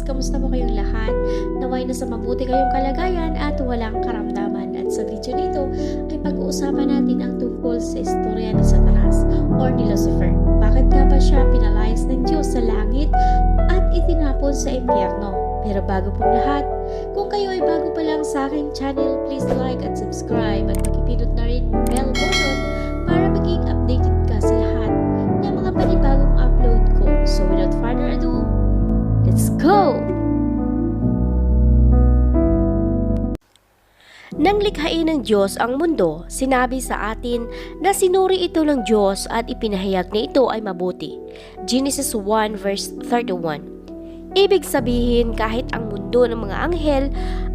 Diyos, kamusta po kayong lahat? Naway na sa mabuti kayong kalagayan at walang karamdaman. At sa video nito ay pag-uusapan natin ang tungkol sa istorya ni Satanas or ni Lucifer. Bakit nga ba siya pinalayas ng Diyos sa langit at itinapon sa impyerno? Pero bago pong lahat, kung kayo ay bago pa lang sa aking channel, please like at subscribe at pakipindot na rin bell button para maging updated ka sa lahat ng mga panibagong upload ko. So without further ado, let's go! Nang likhain ng Diyos ang mundo, sinabi sa atin na sinuri ito ng Diyos at ipinahayag na ito ay mabuti. Genesis 1 verse 31 Ibig sabihin kahit ang mundo ng mga anghel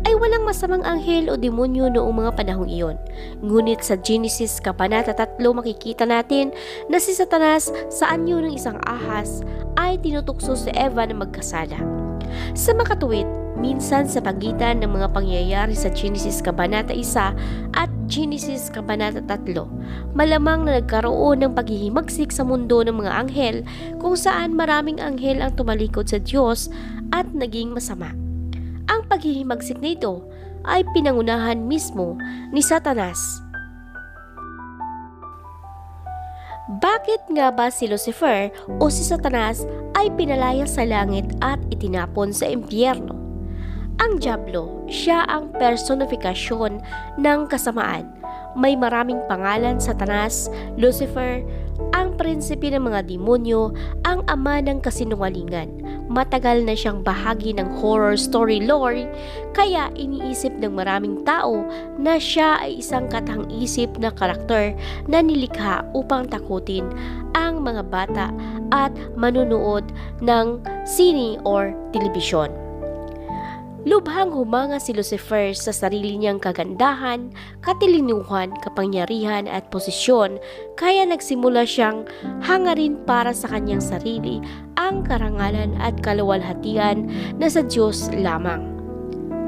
ay walang masamang anghel o demonyo noong mga panahong iyon. Ngunit sa Genesis Kabanata 3 makikita natin na si Satanas sa anyo ng isang ahas ay tinutukso si Eva na magkasala. Sa makatuwid, minsan sa pagitan ng mga pangyayari sa Genesis Kabanata 1 at Genesis Kabanata 3, malamang na nagkaroon ng paghihimagsik sa mundo ng mga anghel kung saan maraming anghel ang tumalikod sa Diyos at naging masama. Ang paghihimagsik na ito ay pinangunahan mismo ni Satanas. Bakit nga ba si Lucifer o si Satanas ay pinalaya sa langit at itinapon sa impyerno? Ang Diablo, siya ang personifikasyon ng kasamaan. May maraming pangalan Satanas, Lucifer, ang prinsipe ng mga demonyo, ang ama ng kasinungalingan. Matagal na siyang bahagi ng horror story lore, kaya iniisip ng maraming tao na siya ay isang katang-isip na karakter na nilikha upang takutin ang mga bata at manunood ng sine or telebisyon. Lubhang humanga si Lucifer sa sarili niyang kagandahan, katilinuhan, kapangyarihan at posisyon kaya nagsimula siyang hangarin para sa kanyang sarili ang karangalan at kaluwalhatian na sa Diyos lamang.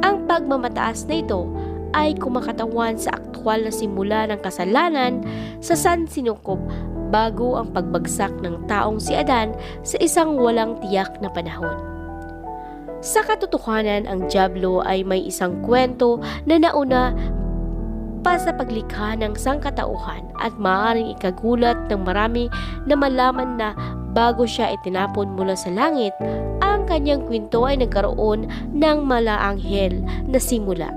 Ang pagmamataas na ito ay kumakatawan sa aktwal na simula ng kasalanan sa San Sinukob bago ang pagbagsak ng taong si Adan sa isang walang tiyak na panahon. Sa katotohanan, ang Diablo ay may isang kwento na nauna pa sa paglikha ng sangkatauhan at maaaring ikagulat ng marami na malaman na bago siya itinapon mula sa langit, ang kanyang kwento ay nagkaroon ng malaanghel na simula.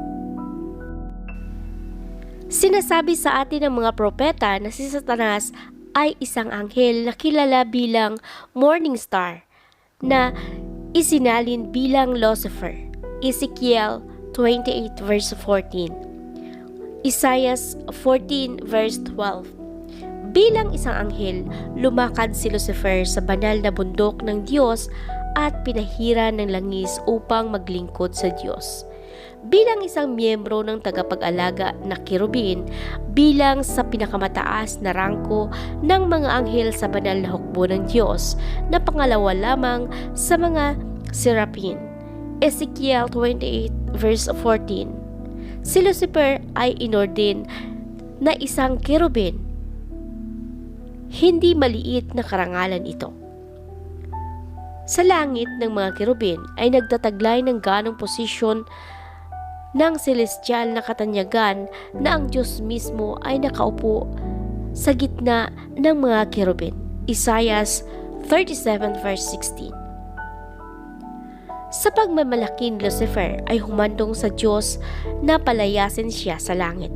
Sinasabi sa atin ng mga propeta na si Satanas ay isang anghel na kilala bilang morning star na isinalin bilang Lucifer. Ezekiel 28 verse 14. Isaiah 14 verse 12. Bilang isang anghel, lumakad si Lucifer sa banal na bundok ng Diyos at pinahira ng langis upang maglingkod sa Diyos. Bilang isang miyembro ng tagapag-alaga na kirubin, bilang sa pinakamataas na rangko ng mga anghel sa banal na hukbo ng Diyos na pangalawa lamang sa mga serapin. Ezekiel 28 verse 14 Si Lucifer ay inordin na isang kirubin. Hindi maliit na karangalan ito. Sa langit ng mga kirubin ay nagtataglay ng ganong posisyon ng celestial na katanyagan na ang Diyos mismo ay nakaupo sa gitna ng mga kerubin. Isaiah 37 verse 16 Sa pagmamalaking Lucifer ay humandong sa Diyos na palayasin siya sa langit.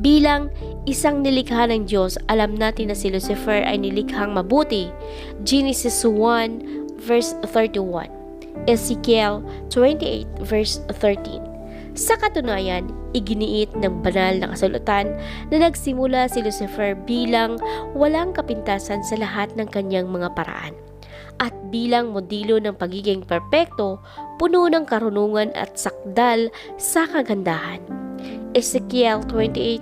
Bilang isang nilikha ng Diyos, alam natin na si Lucifer ay nilikhang mabuti. Genesis 1 verse 31 Ezekiel 28 verse 13 sa katunayan, iginiit ng banal na kasulatan na nagsimula si Lucifer bilang walang kapintasan sa lahat ng kanyang mga paraan. At bilang modelo ng pagiging perpekto, puno ng karunungan at sakdal sa kagandahan. Ezekiel 28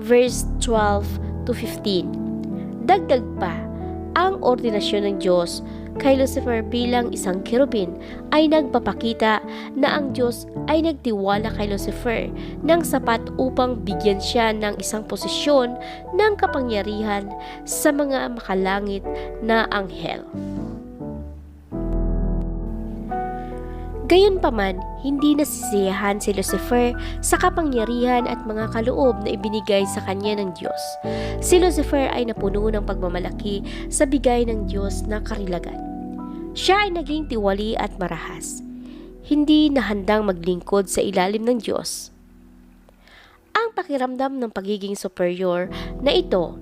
verse 12 to 15 Dagdag pa, ang ordinasyon ng Diyos kay Lucifer bilang isang kerubin ay nagpapakita na ang Diyos ay nagtiwala kay Lucifer ng sapat upang bigyan siya ng isang posisyon ng kapangyarihan sa mga makalangit na anghel. Gayunpaman, hindi nasisiyahan si Lucifer sa kapangyarihan at mga kaloob na ibinigay sa kanya ng Diyos. Si Lucifer ay napuno ng pagmamalaki sa bigay ng Diyos na karilagan. Siya ay naging tiwali at marahas. Hindi na handang maglingkod sa ilalim ng Diyos. Ang pakiramdam ng pagiging superior na ito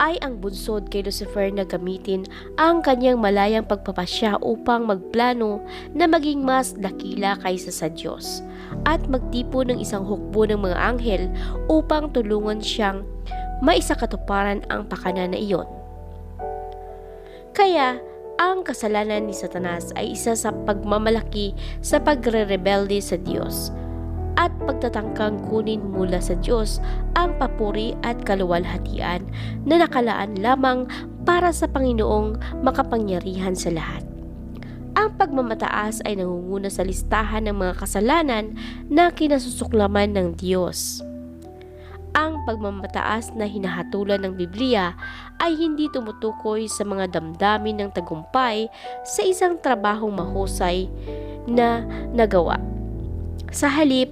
ay ang bunsod kay Lucifer na gamitin ang kanyang malayang pagpapasya upang magplano na maging mas dakila kaysa sa Diyos at magtipo ng isang hukbo ng mga anghel upang tulungan siyang maisakatuparan ang pakana na iyon. Kaya, ang kasalanan ni Satanas ay isa sa pagmamalaki sa pagre-rebelde sa Diyos at pagtatangkang kunin mula sa Diyos ang papuri at kaluwalhatian na nakalaan lamang para sa Panginoong makapangyarihan sa lahat. Ang pagmamataas ay nangunguna sa listahan ng mga kasalanan na kinasusuklaman ng Diyos. Ang pagmamataas na hinahatulan ng Biblia ay hindi tumutukoy sa mga damdamin ng tagumpay sa isang trabahong mahusay na nagawa. Sa halip,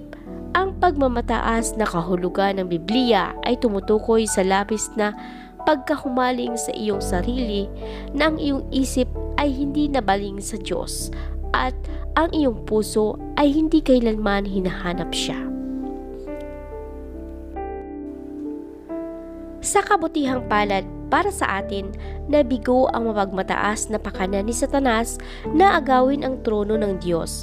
ang pagmamataas na kahulugan ng Biblia ay tumutukoy sa labis na pagkahumaling sa iyong sarili na ang iyong isip ay hindi nabaling sa Diyos at ang iyong puso ay hindi kailanman hinahanap siya. Sa kabutihang palad para sa atin, nabigo ang mapagmataas na pakana ni Satanas na agawin ang trono ng Diyos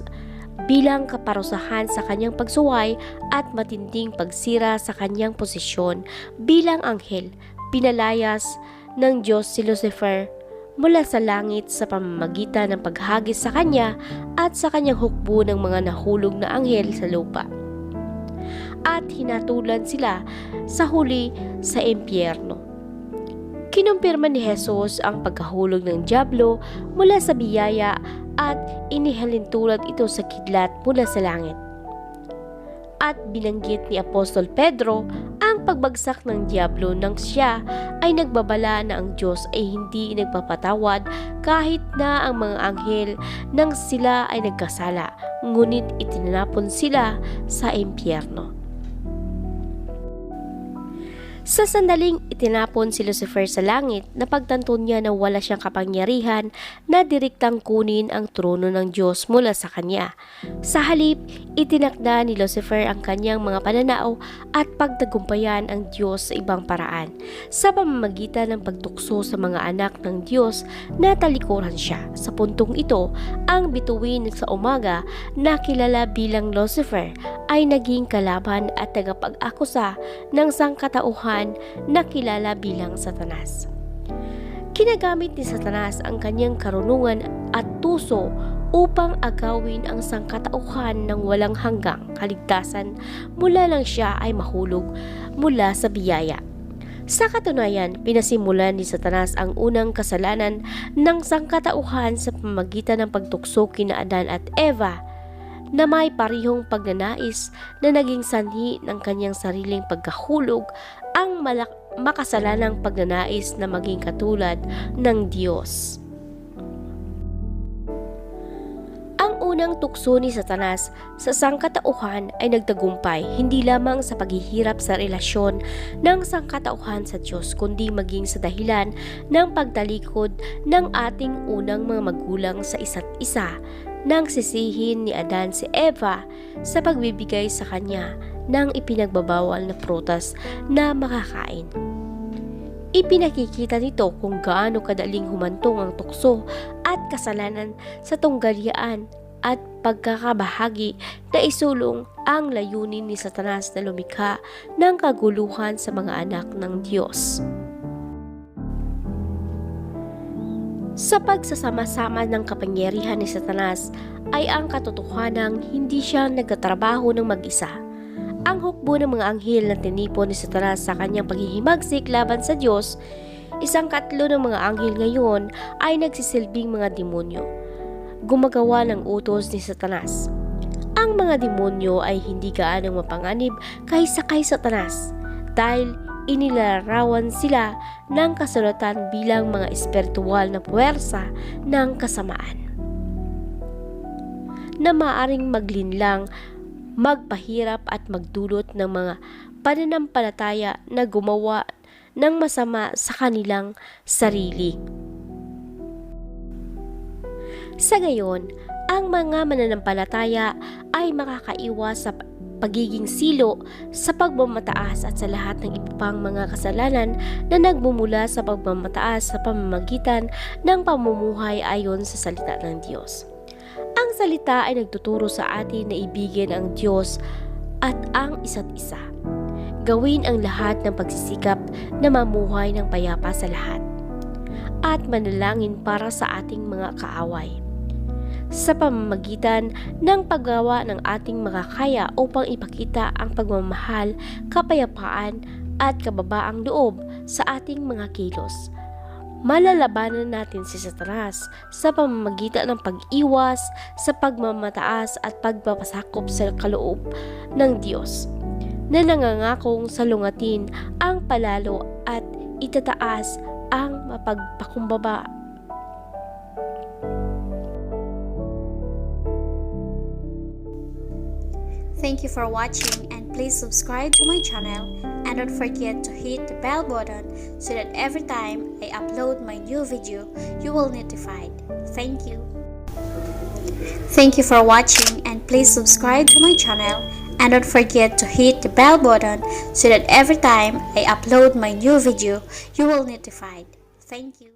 bilang kaparusahan sa kanyang pagsuway at matinding pagsira sa kanyang posisyon bilang anghel, pinalayas ng Diyos si Lucifer mula sa langit sa pamamagitan ng paghagis sa kanya at sa kanyang hukbo ng mga nahulog na anghel sa lupa. At hinatulan sila sa huli sa impyerno. Kinumpirma ni Jesus ang pagkahulog ng Diablo mula sa biyaya at inihalintulad ito sa kidlat mula sa langit. At binanggit ni Apostol Pedro ang pagbagsak ng Diablo nang siya ay nagbabala na ang Diyos ay hindi nagpapatawad kahit na ang mga anghel nang sila ay nagkasala, ngunit itinanapon sila sa impyerno. Sa sandaling itinapon si Lucifer sa langit, napagtanto niya na wala siyang kapangyarihan na direktang kunin ang trono ng Diyos mula sa kanya. Sa halip, itinakda ni Lucifer ang kanyang mga pananao at pagtagumpayan ang Diyos sa ibang paraan sa pamamagitan ng pagtukso sa mga anak ng Diyos na talikuran siya. Sa puntong ito, ang bituin sa umaga na kilala bilang Lucifer ay naging kalaban at tagapag-akusa ng sangkatauhan na kilala bilang Satanas. Kinagamit ni Satanas ang kanyang karunungan at tuso upang agawin ang sangkatauhan ng walang hanggang kaligtasan mula lang siya ay mahulog mula sa biyaya. Sa katunayan, pinasimulan ni Satanas ang unang kasalanan ng sangkatauhan sa pamagitan ng pagtukso kina Adan at Eva na may parihong pagnanais na naging sanhi ng kanyang sariling pagkahulog ang malak- makasalanang pagnanais na maging katulad ng Diyos. Ang unang tukso ni Satanas sa sangkatauhan ay nagtagumpay hindi lamang sa paghihirap sa relasyon ng sangkatauhan sa Diyos kundi maging sa dahilan ng pagtalikod ng ating unang mga magulang sa isa't isa nang sisihin ni Adan si Eva sa pagbibigay sa kanya ng ipinagbabawal na prutas na makakain. Ipinakikita nito kung gaano kadaling humantong ang tukso at kasalanan sa tunggalian at pagkakabahagi na isulong ang layunin ni Satanas na lumikha ng kaguluhan sa mga anak ng Diyos. Sa pagsasama-sama ng kapangyarihan ni Satanas ay ang katotohanang hindi siya nagtatrabaho ng mag-isa ang hukbo ng mga anghel na tinipon ni Satanas sa kanyang paghihimagsik laban sa Diyos, isang katlo ng mga anghel ngayon ay nagsisilbing mga demonyo. Gumagawa ng utos ni Satanas. Ang mga demonyo ay hindi gaanong mapanganib kaysa kay Satanas dahil inilarawan sila ng kasulatan bilang mga espiritual na puwersa ng kasamaan. na maaring maglinlang, magpahirap at magdulot ng mga pananampalataya na gumawa ng masama sa kanilang sarili. Sa gayon, ang mga mananampalataya ay makakaiwas sa pagiging silo sa pagmamataas at sa lahat ng iba pang mga kasalanan na nagmumula sa pagmamataas sa pamamagitan ng pamumuhay ayon sa salita ng Diyos. Ang salita ay nagtuturo sa atin na ibigin ang Diyos at ang isa't isa. Gawin ang lahat ng pagsisikap na mamuhay ng payapa sa lahat at manalangin para sa ating mga kaaway sa pamamagitan ng paggawa ng ating makakaya upang ipakita ang pagmamahal, kapayapaan at kababaang loob sa ating mga kilos. Malalabanan natin si Satanas sa pamamagitan ng pag-iwas sa pagmamataas at pagpapasakop sa kaloob ng Diyos na nangangakong salungatin ang palalo at itataas ang mapagpakumbaba Thank you for watching and please subscribe to my channel and don't forget to hit the bell button so that every time I upload my new video, you will notified. Thank you. Thank you for watching and please subscribe to my channel and don't forget to hit the bell button so that every time I upload my new video, you will notified. Thank you.